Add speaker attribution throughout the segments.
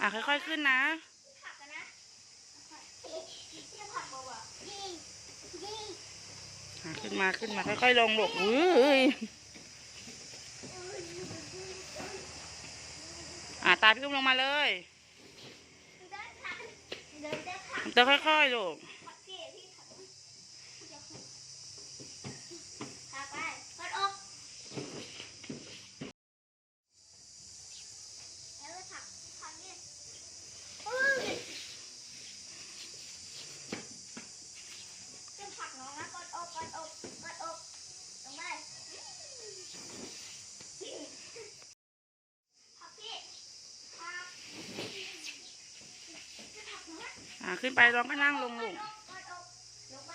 Speaker 1: อะค่อยๆขึ้นนะ
Speaker 2: ผักกันนะเนี่ยผักเบาอะยี่ยี่
Speaker 1: อะขึ้นมาขึ้นมาค่อยๆลงลูกอุ้ยอะตาพี่กุ้มลงมาเลย
Speaker 2: เดิน
Speaker 1: ค่อยๆลูก
Speaker 2: ผักพี่พี่ผักผักไปกดอกแล้วก็ผักผักเนี่ยอุ้ยจะผักน้องนะกดอกกดอกกดอกลงไปผักพี่ผักจะผักน้องนะ
Speaker 1: อะ ขึ้นไปลองก็นั่งลงลูก
Speaker 2: ลงไป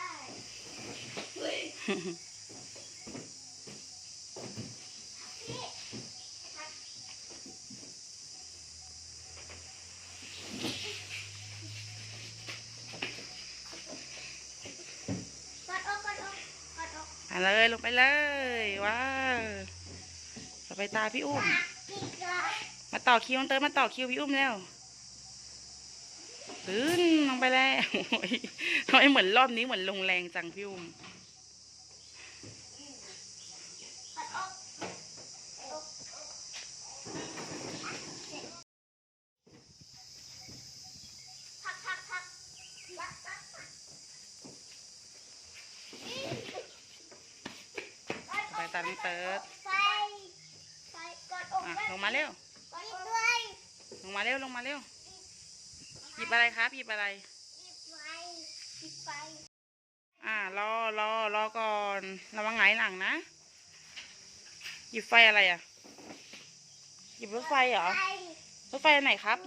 Speaker 2: กดอกกดอกกดอก
Speaker 1: อะเลยลงไปเลย ว้าวต่อไปตาพี่อุ้ม มาต่อคิวเตอมาต่อคิวพี่อุ้มแล้ว ตื่นลงไปแล้วโอ้ยทำไมเหมือนรอบนี้เหมือนลงแรงจังพี่อุ้ม
Speaker 2: กดอกอกพักพักพักพักพักพัก
Speaker 1: ไปตามน้องเติร์ด
Speaker 2: ไฟไฟกดอก
Speaker 1: อะ
Speaker 2: ไว้
Speaker 1: ลงมาเร็ว
Speaker 2: กดอกด้วย
Speaker 1: ลงมาเร็ว ลงมาเร็ว หยิบอะไรครับหยิบอะไร
Speaker 2: ปิดไฟปิดไฟ
Speaker 1: อ่ารอรอรอก่อนระวังไหงายหลังนะ หยิบไฟอะไรอะ หยิบรถไฟเหรอ
Speaker 2: ไฟ
Speaker 1: รถไฟอันไหนครับ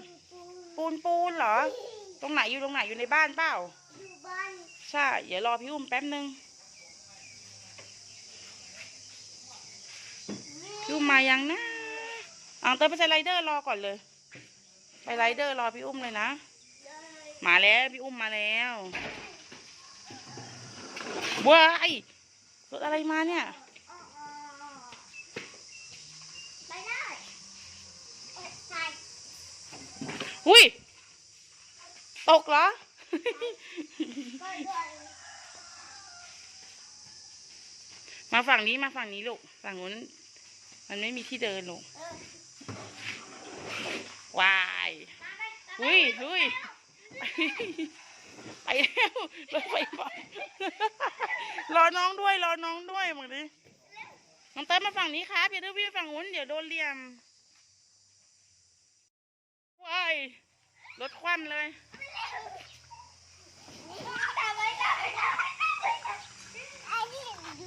Speaker 1: ปูนปูนเหรอ ตรงไหนอยู่ตรงไหนอยู่ในบ้านเปล่า
Speaker 2: อยู่บ้าน
Speaker 1: ใช่เดี๋ยวรอพี่อุ้มแป๊บนึงพี่อุ้มมายังนะอ่าเติมไปใส่ไรเดอร์รอก่อนเลย ไปไรเดอร์รอพี่อุ้มเลยนะ
Speaker 2: เลย
Speaker 1: มาแล้วพี่อุ้มมาแล้วว้ายรถอะไรมาเนี่ย
Speaker 2: อุ้
Speaker 1: ย ตกเหรอ มาฝั่งนี้มาฝั่งนี้ลูก ฝั่งนู้น มันไม่มีที่เดินลูกวายอุ้ยอุ้ย ไปแล้วรถไฟฟ้ารอน้องด้วย รอน้องด้วยมึงดิน้องเต้ยมาฝั่งนี้ครับอย่าดื้อพี่งฝั่งนู้นเดี๋ยวโดนเหลี่ยมว้ายรถคว่ำเลย
Speaker 2: ตามไปตามไปตามไปไอ้นี่ดู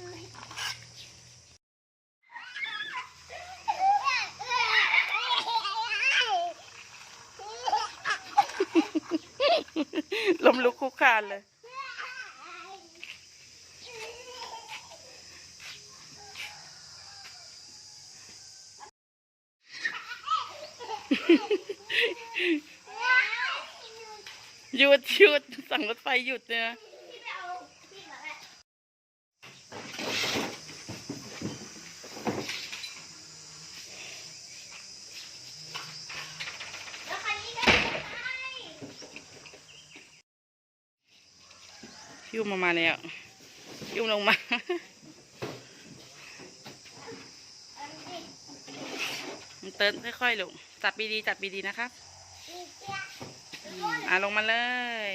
Speaker 1: ลมลุ กานเลย หยุดหยุดสั่งรถไฟหยุดเนี่ย
Speaker 2: แล้วคันนี้ได้ไหม
Speaker 1: พี่อุ้มมามาแล้วพี่อุ้มลงมา
Speaker 2: อันนี้
Speaker 1: มันเติร์นค่อยๆลงจับดีๆจับดีๆนะครับ
Speaker 2: อีกเจ้า
Speaker 1: ลงมาเลย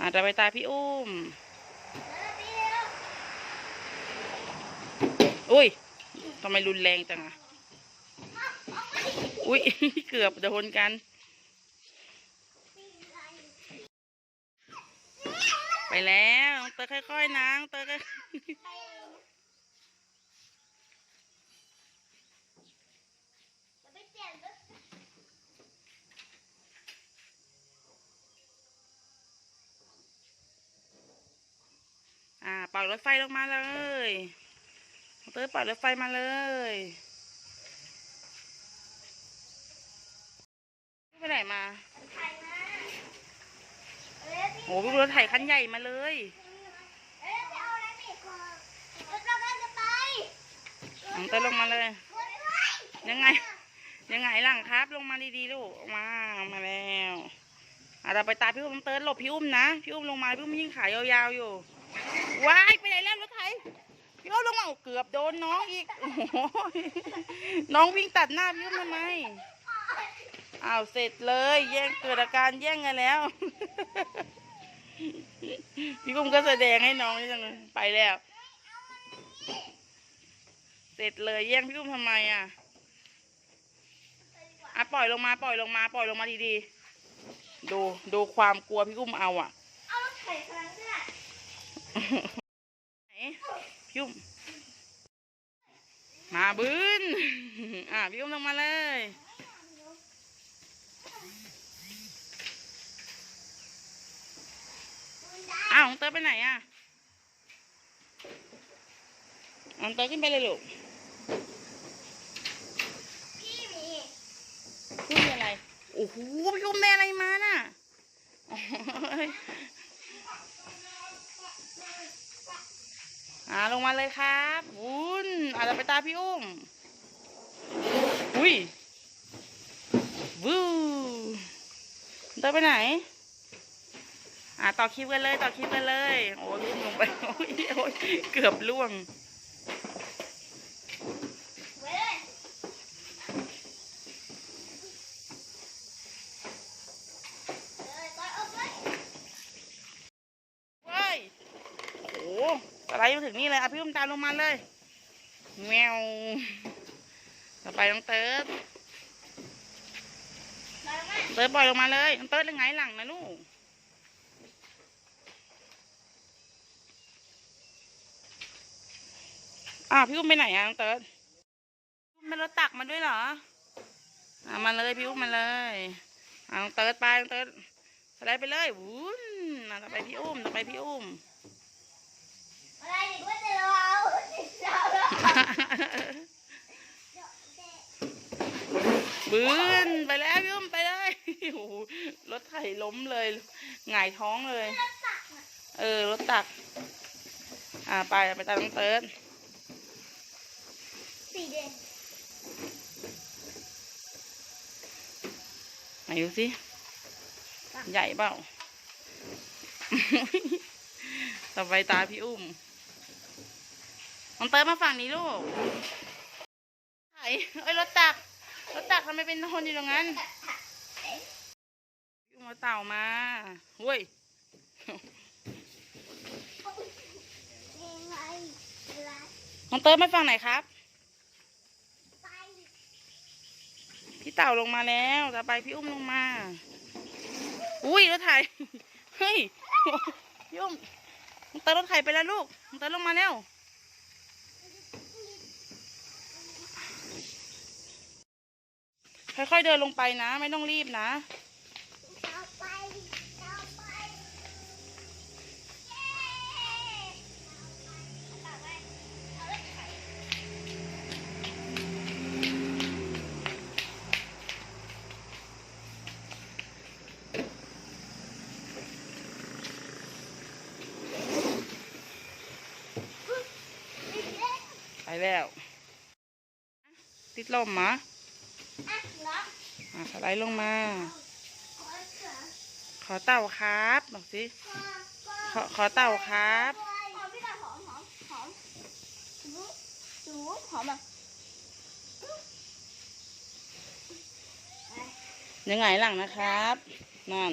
Speaker 1: อะจะไปตาพี่อุ้มอุ้ยทำไมรุนแรงจังอะอุ้ยเกือบโดนกัน ไป แล้วน้องเตอค่อยๆนะน้องเตอร์ค่อยอ่าปล่อยรถไฟลงมาเลยน้องเตอร์ปล่อยรถไฟมาเลยไปไหนมา โอ้พี่รถไถคันใหญ่มาเลยน้องเตอร์ลงมาเลย ยังไง ยังไงหลังครับ ลงมาดีๆลูกมามาแล้วอะเราไปตาพี่อุ้มเติร์ดหลบพี่อุ้มนะ พี่อุ้มลงมาพี่อุ้มยิ่งขายาวๆอยู่ว้ายไปไหนแล้วรถไถพี่อุ้มลงมาเกือบโดนน้องอีกโอ้โหน้องวิ่งตัดหน้าพี่อุ้มทำไมอ้าวเสร็จเลย แย่งเกิดอาการแย่งกันแล้ว พี่อุ้มก็แสดงให้น้องนี่จังเลยไปแล้ว เสร็จเลยแย่งพี่อุ้มทำไมอะอะปล่อยลงมาปล่อยลงมา ปล่อยลงมาดีๆ ดูดูความกลัวพี่อุ้มเอาอะ
Speaker 2: เอารถไถพลังเสื้อ
Speaker 1: ไหนพี่อุ้มมาบืนอะพี่อุ้มลงมาเลย อ้าวน้องเตอร์ไปไหนอะน้องเตอร์ขึ้นไปเลยลูก
Speaker 2: พี่หมี
Speaker 1: พี่อุ้มมีอะไร โอ้โหพี่อุ้มได้อะไรมาน่ะโอ้ยอ่าลงมาเลยครับวุ้นอาจจะไปตามพี่อุ้ม อุ้ยวู้เดินไปไหน อ่าต่อคลิปกันเลย ต่อคลิปกันเลย โอ้ยอุ้มลงไปโอ้ยโอ้ยเกือบล่วง
Speaker 2: ไว้เลยเลยต่อยออกเลย
Speaker 1: เว้ยโอ้โหอะไรมาถึงนี่เลยอะพี่อุ้มตามลงมาเลยแมวต่อไปน้องเติร์ดเติร์ดปล่อยลงมาเลยน้องเติร์ดยังไงหลังนะลูก อ้าวพี่อุ้มไปไหนอะน้องเติร์ดอุ้มไม่รถตักมาด้วยเหรออ่ามาเลยพี่อุ้มมาเลยอ่าน้องเติร์ดไปน้องเติร์ดสไลด์ไปเลยวุ้นอะต่อไปพี่อุ้มต่อไปพี่อุ้ม
Speaker 2: อะไรอีกว่าจะเราเราเรา
Speaker 1: บืนไปแล้วพี่อุ้มไปเลยโอ้โหรถไถล้มเลยหงายท้องเลย
Speaker 2: รถตักน่ะ
Speaker 1: เออรถตัก อ่าไปไปตามน้องเติร์ด
Speaker 2: สีแดง
Speaker 1: ไหนดูสิ ใหญ่เปล่าต่อไปตาพี่อุ้มน้องเติร์ดมาฝั่งนี้ลูกไถเอ้ยรถตัก รถตักทำไมเป็นคนอยู่ตรงนั้นพี่อุ้มเอาเต่ามาเฮ้ย
Speaker 2: ยังไงเวลา
Speaker 1: น้องเติร์ดมาฝั่งไหนครับ
Speaker 2: ไป
Speaker 1: พี่ เต่าลงมาแล้วต่อไปพี่อุ้มลงมา อุ้ยรถไถเฮ้ยพี่อุ้มน้องเติร์ดรถไถไปแล้วลูกมึงเติร์ดลงมาแล้วค่อยๆเดินลงไปนะ ไม่ต้องรีบนะ แล้ว ติดลมมะ
Speaker 2: อะล็อก
Speaker 1: อะสไลด์ลงมา
Speaker 2: ขอเต่า
Speaker 1: ครับบอกสิขอขอเต่าครับ
Speaker 2: อมพี่ก่อนหอมหอมหอมดูดูหอมอะ
Speaker 1: ยังไงหลังนะครับนั่น